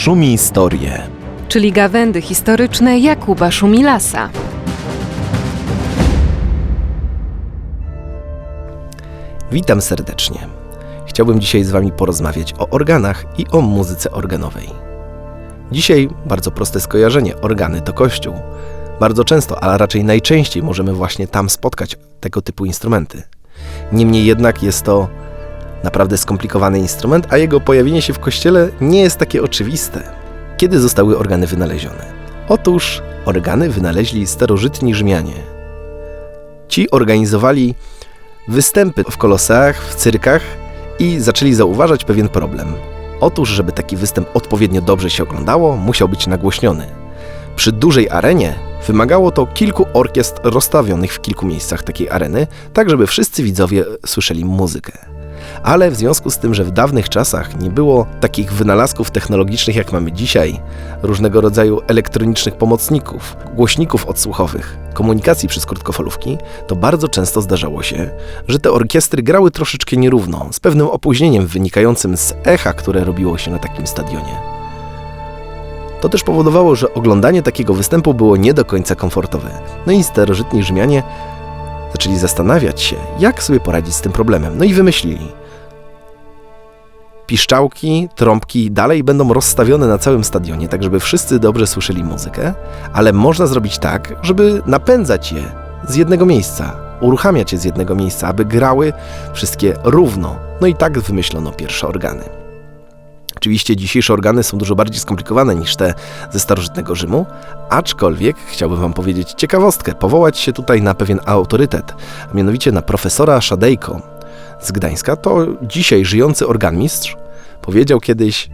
Szumi Historię. czyli gawędy historyczne Jakuba Szumilasa. Witam serdecznie. Chciałbym dzisiaj z Wami porozmawiać o organach i o muzyce organowej. Dzisiaj bardzo proste skojarzenie: organy to kościół. Bardzo często, a raczej najczęściej możemy właśnie tam spotkać tego typu instrumenty. Niemniej jednak jest to naprawdę skomplikowany instrument, a jego pojawienie się w kościele nie jest takie oczywiste. Kiedy zostały organy wynalezione? Otóż organy wynaleźli starożytni Rzymianie. Ci organizowali występy w koloseach, w cyrkach i zaczęli zauważać pewien problem. Otóż, żeby taki występ odpowiednio dobrze się oglądało, musiał być nagłośniony. Przy dużej arenie wymagało to kilku orkiestr rozstawionych w kilku miejscach takiej areny, tak żeby wszyscy widzowie słyszeli muzykę. Ale w związku z tym, że w dawnych czasach nie było takich wynalazków technologicznych jak mamy dzisiaj, różnego rodzaju elektronicznych pomocników, głośników odsłuchowych, komunikacji przez krótkofalówki, to bardzo często zdarzało się, że te orkiestry grały troszeczkę nierówno, z pewnym opóźnieniem wynikającym z echa, które robiło się na takim stadionie. To też powodowało, że oglądanie takiego występu było nie do końca komfortowe. No i starożytni Rzymianie zaczęli zastanawiać się, jak sobie poradzić z tym problemem. No i wymyślili. Piszczałki, trąbki dalej będą rozstawione na całym stadionie, tak żeby wszyscy dobrze słyszeli muzykę, ale można zrobić tak, żeby napędzać je z jednego miejsca, uruchamiać je z jednego miejsca, aby grały wszystkie równo. No i tak wymyślono pierwsze organy. Oczywiście dzisiejsze organy są dużo bardziej skomplikowane niż te ze starożytnego Rzymu, aczkolwiek chciałbym Wam powiedzieć ciekawostkę, powołać się tutaj na pewien autorytet, a mianowicie na profesora Szadejko z Gdańska. To dzisiaj żyjący organmistrz powiedział kiedyś,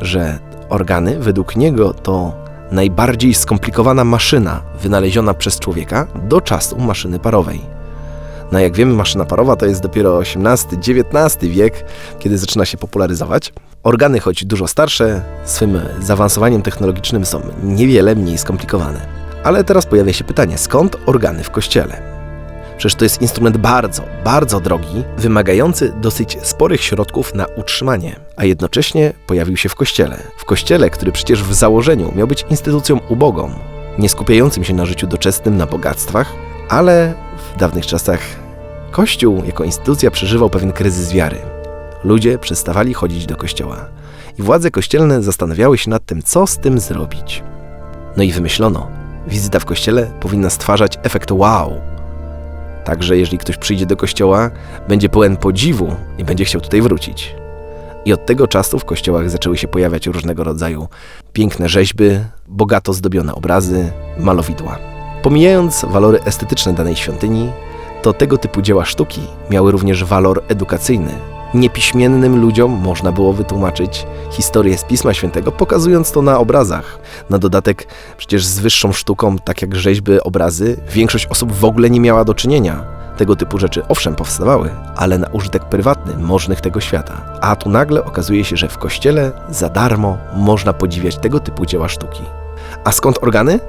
że organy według niego to najbardziej skomplikowana maszyna wynaleziona przez człowieka do czasu maszyny parowej. No jak wiemy, maszyna parowa to jest dopiero XVIII-XIX wiek, kiedy zaczyna się popularyzować. Organy, choć dużo starsze, swym zaawansowaniem technologicznym są niewiele mniej skomplikowane. Ale teraz pojawia się pytanie, skąd organy w kościele? Przecież to jest instrument bardzo, bardzo drogi, wymagający dosyć sporych środków na utrzymanie, a jednocześnie pojawił się w kościele. W kościele, który przecież w założeniu miał być instytucją ubogą, nie skupiającym się na życiu doczesnym, na bogactwach, ale w dawnych czasach Kościół jako instytucja przeżywał pewien kryzys wiary. Ludzie przestawali chodzić do kościoła i władze kościelne zastanawiały się nad tym, co z tym zrobić. No i wymyślono, wizyta w kościele powinna stwarzać efekt wow. Także jeżeli ktoś przyjdzie do kościoła, będzie pełen podziwu i będzie chciał tutaj wrócić. I od tego czasu w kościołach zaczęły się pojawiać różnego rodzaju piękne rzeźby, bogato zdobione obrazy, malowidła. Pomijając walory estetyczne danej świątyni, to tego typu dzieła sztuki miały również walor edukacyjny. Niepiśmiennym ludziom można było wytłumaczyć historię z Pisma Świętego, pokazując to na obrazach. Na dodatek, przecież z wyższą sztuką, tak jak rzeźby, obrazy, większość osób w ogóle nie miała do czynienia. Tego typu rzeczy owszem powstawały, ale na użytek prywatny możnych tego świata. A tu nagle okazuje się, że w kościele za darmo można podziwiać tego typu dzieła sztuki. A skąd organy?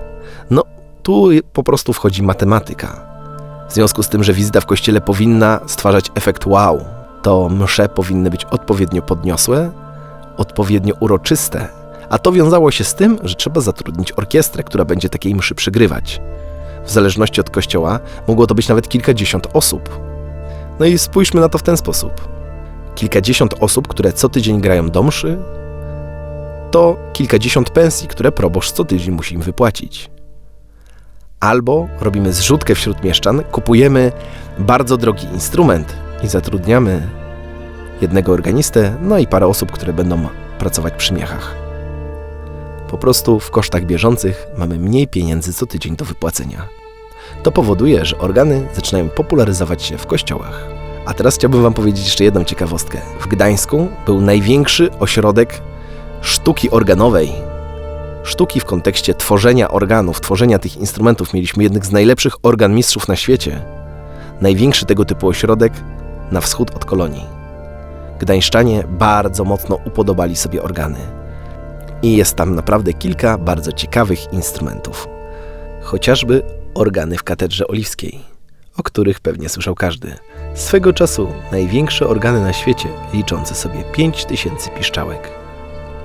No, tu po prostu wchodzi matematyka. W związku z tym, że wizyta w kościele powinna stwarzać efekt wow, to msze powinny być odpowiednio podniosłe, odpowiednio uroczyste, a to wiązało się z tym, że trzeba zatrudnić orkiestrę, która będzie takiej mszy przygrywać. W zależności od kościoła mogło to być nawet kilkadziesiąt osób. No i spójrzmy na to w ten sposób. Kilkadziesiąt osób, które co tydzień grają do mszy, to kilkadziesiąt pensji, które proboszcz co tydzień musi im wypłacić. Albo robimy zrzutkę wśród mieszczan, kupujemy bardzo drogi instrument i zatrudniamy jednego organistę, no i parę osób, które będą pracować przy miechach. Po prostu w kosztach bieżących mamy mniej pieniędzy co tydzień do wypłacenia. To powoduje, że organy zaczynają popularyzować się w kościołach. A teraz chciałbym Wam powiedzieć jeszcze jedną ciekawostkę. W Gdańsku był największy ośrodek sztuki organowej sztuki w kontekście tworzenia organów, tworzenia tych instrumentów. Mieliśmy jednych z najlepszych organmistrzów na świecie. Największy tego typu ośrodek na wschód od kolonii. Gdańszczanie bardzo mocno upodobali sobie organy. I jest tam naprawdę kilka bardzo ciekawych instrumentów. Chociażby organy w katedrze oliwskiej, o których pewnie słyszał każdy. Swego czasu największe organy na świecie, liczące sobie 5000 piszczałek.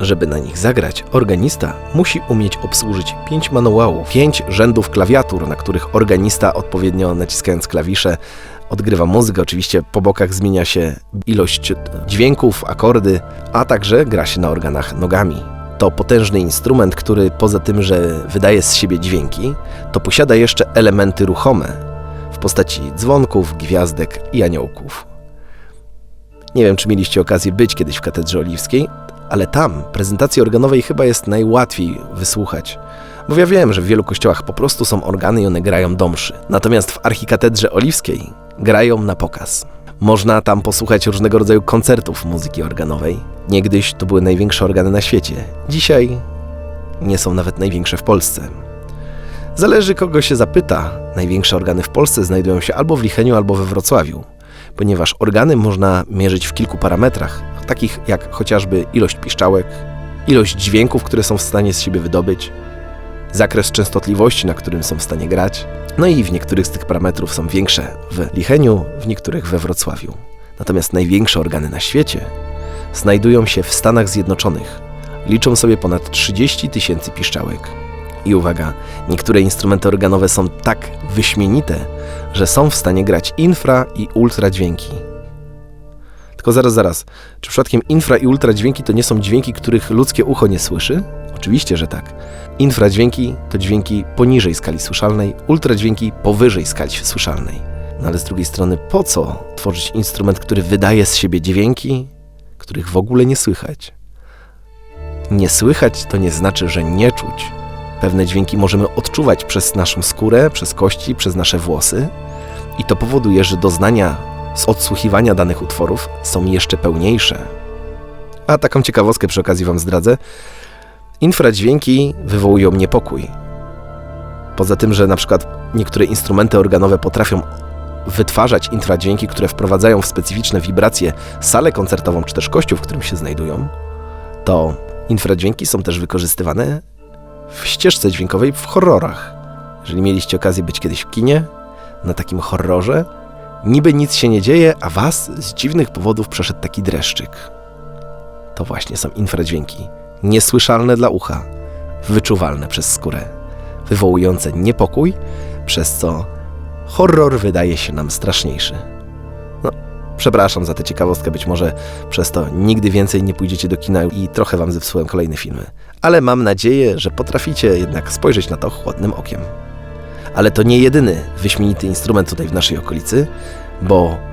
Żeby na nich zagrać, organista musi umieć obsłużyć pięć manuałów, pięć rzędów klawiatur, na których organista odpowiednio naciskając klawisze odgrywa muzykę. Oczywiście po bokach zmienia się ilość dźwięków, akordy, a także gra się na organach nogami. To potężny instrument, który poza tym, że wydaje z siebie dźwięki, to posiada jeszcze elementy ruchome w postaci dzwonków, gwiazdek i aniołków. Nie wiem, czy mieliście okazję być kiedyś w Katedrze Oliwskiej, ale tam prezentacji organowej chyba jest najłatwiej wysłuchać. Bo ja wiem, że w wielu kościołach po prostu są organy i one grają do mszy. Natomiast w Archikatedrze Oliwskiej grają na pokaz. Można tam posłuchać różnego rodzaju koncertów muzyki organowej. Niegdyś to były największe organy na świecie. Dzisiaj nie są nawet największe w Polsce. Zależy kogo się zapyta. Największe organy w Polsce znajdują się albo w Licheniu, albo we Wrocławiu, ponieważ organy można mierzyć w kilku parametrach, takich jak chociażby ilość piszczałek, ilość dźwięków, które są w stanie z siebie wydobyć, zakres częstotliwości, na którym są w stanie grać. No i w niektórych z tych parametrów są większe w Licheniu, w niektórych we Wrocławiu. Natomiast największe organy na świecie znajdują się w Stanach Zjednoczonych. Liczą sobie ponad 30 tysięcy piszczałek. I uwaga, niektóre instrumenty organowe są tak wyśmienite, że są w stanie grać infra i ultra dźwięki. Tylko zaraz, zaraz. Czy przypadkiem infra i ultra dźwięki to nie są dźwięki, których ludzkie ucho nie słyszy? Oczywiście, że tak. Infradźwięki to dźwięki poniżej skali słyszalnej, ultradźwięki powyżej skali słyszalnej. No ale z drugiej strony, po co tworzyć instrument, który wydaje z siebie dźwięki, których w ogóle nie słychać? Nie słychać to nie znaczy, że nie czuć. Pewne dźwięki możemy odczuwać przez naszą skórę, przez kości, przez nasze włosy, i to powoduje, że doznania z odsłuchiwania danych utworów są jeszcze pełniejsze. A taką ciekawostkę przy okazji Wam zdradzę. Infradźwięki wywołują niepokój. Poza tym, że na przykład niektóre instrumenty organowe potrafią wytwarzać infradźwięki, które wprowadzają w specyficzne wibracje salę koncertową czy też kościół, w którym się znajdują, to infradźwięki są też wykorzystywane w ścieżce dźwiękowej w horrorach. Jeżeli mieliście okazję być kiedyś w kinie, na takim horrorze, niby nic się nie dzieje, a was z dziwnych powodów przeszedł taki dreszczyk. To właśnie są infradźwięki niesłyszalne dla ucha, wyczuwalne przez skórę, wywołujące niepokój, przez co horror wydaje się nam straszniejszy. No, przepraszam za tę ciekawostkę, być może przez to nigdy więcej nie pójdziecie do kina i trochę wam zepsułem kolejne filmy. Ale mam nadzieję, że potraficie jednak spojrzeć na to chłodnym okiem. Ale to nie jedyny wyśmienity instrument tutaj w naszej okolicy, bo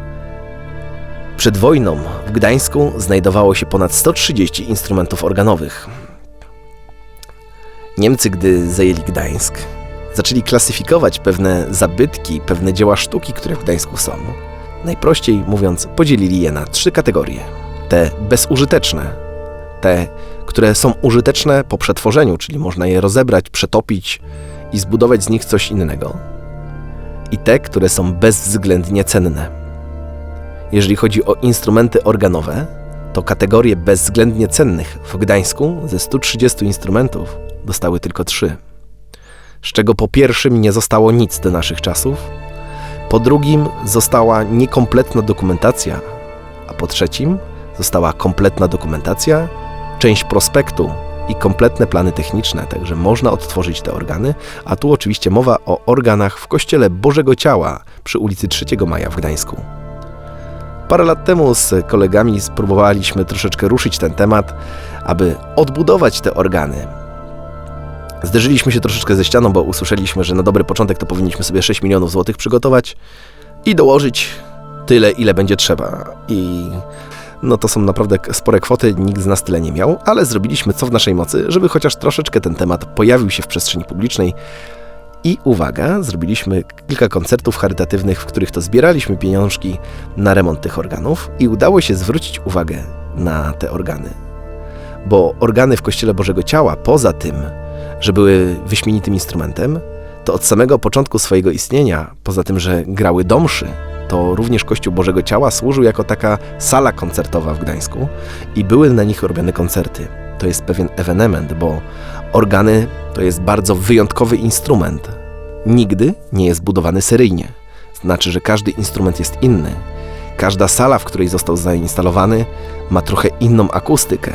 przed wojną w Gdańsku znajdowało się ponad 130 instrumentów organowych. Niemcy, gdy zajęli Gdańsk, zaczęli klasyfikować pewne zabytki, pewne dzieła sztuki, które w Gdańsku są. Najprościej mówiąc, podzielili je na trzy kategorie. Te bezużyteczne, te, które są użyteczne po przetworzeniu, czyli można je rozebrać, przetopić i zbudować z nich coś innego. I te, które są bezwzględnie cenne. Jeżeli chodzi o instrumenty organowe, to kategorie bezwzględnie cennych w Gdańsku ze 130 instrumentów dostały tylko 3. Z czego po pierwszym nie zostało nic do naszych czasów, po drugim została niekompletna dokumentacja, a po trzecim została kompletna dokumentacja, część prospektu i kompletne plany techniczne, także można odtworzyć te organy, a tu oczywiście mowa o organach w Kościele Bożego Ciała przy ulicy 3 Maja w Gdańsku. Parę lat temu z kolegami spróbowaliśmy troszeczkę ruszyć ten temat, aby odbudować te organy. Zderzyliśmy się troszeczkę ze ścianą, bo usłyszeliśmy, że na dobry początek to powinniśmy sobie 6 milionów złotych przygotować i dołożyć tyle, ile będzie trzeba. I no to są naprawdę spore kwoty, nikt z nas tyle nie miał, ale zrobiliśmy co w naszej mocy, żeby chociaż troszeczkę ten temat pojawił się w przestrzeni publicznej. I uwaga, zrobiliśmy kilka koncertów charytatywnych, w których to zbieraliśmy pieniążki na remont tych organów i udało się zwrócić uwagę na te organy. Bo organy w Kościele Bożego Ciała, poza tym, że były wyśmienitym instrumentem, to od samego początku swojego istnienia, poza tym, że grały do mszy, to również Kościół Bożego Ciała służył jako taka sala koncertowa w Gdańsku i były na nich robione koncerty. To jest pewien ewenement, bo organy to jest bardzo wyjątkowy instrument. Nigdy nie jest budowany seryjnie. Znaczy, że każdy instrument jest inny. Każda sala, w której został zainstalowany, ma trochę inną akustykę.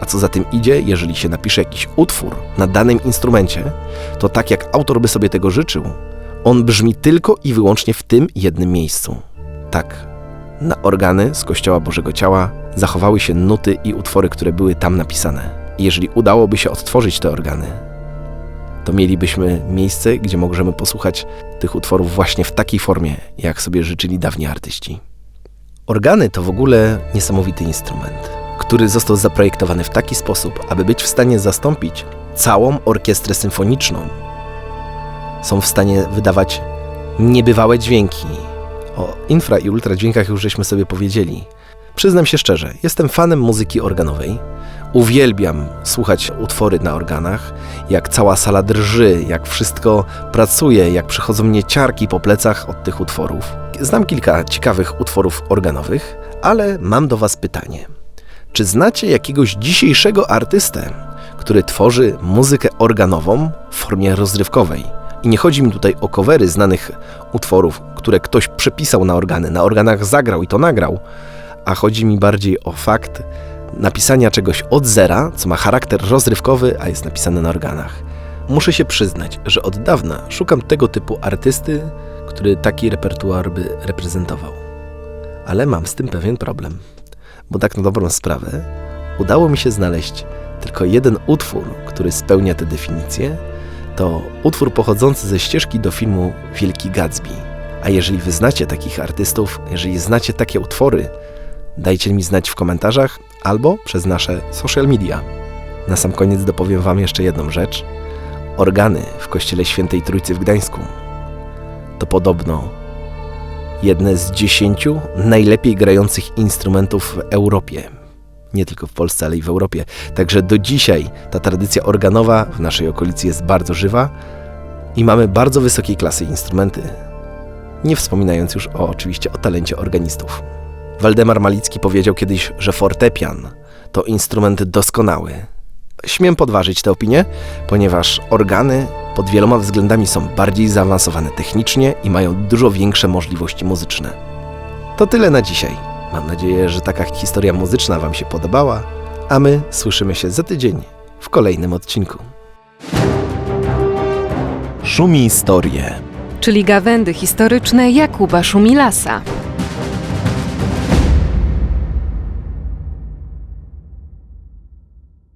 A co za tym idzie, jeżeli się napisze jakiś utwór na danym instrumencie, to tak jak autor by sobie tego życzył, on brzmi tylko i wyłącznie w tym jednym miejscu. Tak, na organy z Kościoła Bożego Ciała zachowały się nuty i utwory, które były tam napisane. Jeżeli udałoby się odtworzyć te organy, to mielibyśmy miejsce, gdzie możemy posłuchać tych utworów właśnie w takiej formie, jak sobie życzyli dawni artyści. Organy to w ogóle niesamowity instrument, który został zaprojektowany w taki sposób, aby być w stanie zastąpić całą orkiestrę symfoniczną. Są w stanie wydawać niebywałe dźwięki. O infra i ultradźwiękach już żeśmy sobie powiedzieli. Przyznam się szczerze, jestem fanem muzyki organowej. Uwielbiam słuchać utwory na organach, jak cała sala drży, jak wszystko pracuje, jak przychodzą mnie ciarki po plecach od tych utworów. Znam kilka ciekawych utworów organowych, ale mam do Was pytanie. Czy znacie jakiegoś dzisiejszego artystę, który tworzy muzykę organową w formie rozrywkowej? I nie chodzi mi tutaj o covery znanych utworów, które ktoś przepisał na organy, na organach zagrał i to nagrał, a chodzi mi bardziej o fakt napisania czegoś od zera, co ma charakter rozrywkowy, a jest napisane na organach. Muszę się przyznać, że od dawna szukam tego typu artysty, który taki repertuar by reprezentował. Ale mam z tym pewien problem, bo tak na dobrą sprawę udało mi się znaleźć tylko jeden utwór, który spełnia tę definicję. To utwór pochodzący ze ścieżki do filmu Wielki Gatsby. A jeżeli wy znacie takich artystów, jeżeli znacie takie utwory, dajcie mi znać w komentarzach albo przez nasze social media. Na sam koniec dopowiem Wam jeszcze jedną rzecz. Organy w Kościele Świętej Trójcy w Gdańsku to podobno jedne z dziesięciu najlepiej grających instrumentów w Europie. Nie tylko w Polsce, ale i w Europie. Także do dzisiaj ta tradycja organowa w naszej okolicy jest bardzo żywa i mamy bardzo wysokiej klasy instrumenty. Nie wspominając już o, oczywiście o talencie organistów. Waldemar Malicki powiedział kiedyś, że fortepian to instrument doskonały. Śmiem podważyć tę opinię, ponieważ organy pod wieloma względami są bardziej zaawansowane technicznie i mają dużo większe możliwości muzyczne. To tyle na dzisiaj. Mam nadzieję, że taka historia muzyczna Wam się podobała, a my słyszymy się za tydzień w kolejnym odcinku. Szumi historie. Czyli gawędy historyczne Jakuba Szumilasa.